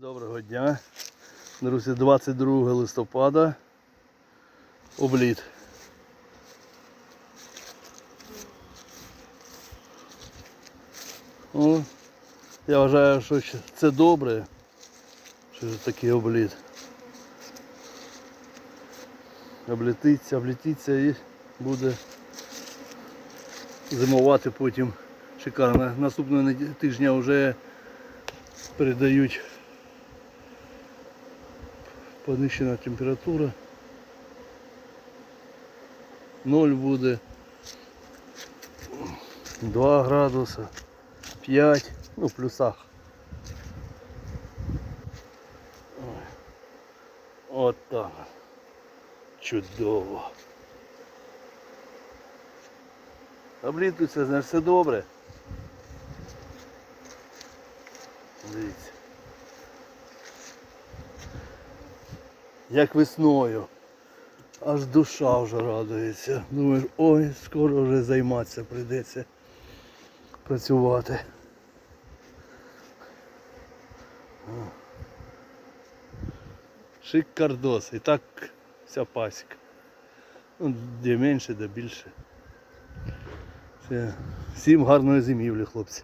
Доброго дня. Друзі, 22 листопада. Обліт. О, я вважаю, що це добре, що такий обліт. Облітиться, облітиться і буде зимувати потім шикарно. Наступного тижня вже передають понищена температура. Ноль буде. 2 градуса, 5, ну в плюсах. От так. Чудово. Облітується, значить все добре. Дивіться. Як весною. Аж душа вже радується. Думаєш, ой, скоро вже займатися прийдеться працювати. О. Шикардос. І так вся пасіка. Ну, де менше, де більше. Всім гарної зимівлі, хлопці.